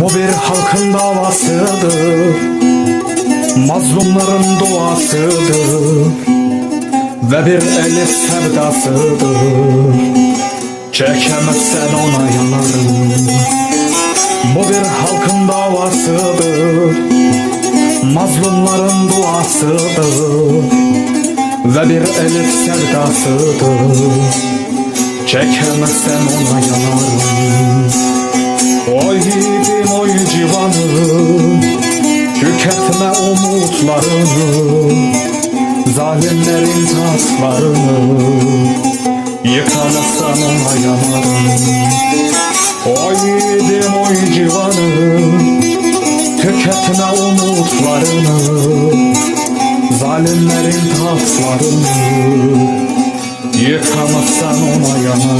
Bu bir halkın davasıdır. Mazlumların duasıdır. Ve bir elif sevdasıdır. Çekemezsen ona yanarım. Bu bir halkın davasıdır. Mazlumların duasıdır. Ve bir elif sevdasıdır. Çekemezsen ona yanarım Tüketme umutlarını Zalimlerin taşlarını Yıkamazsan ona yanarım Oy yiğidim oy civanım Tüketme umutlarını Zalimlerin taşlarını Yıkamazsan ona yanarım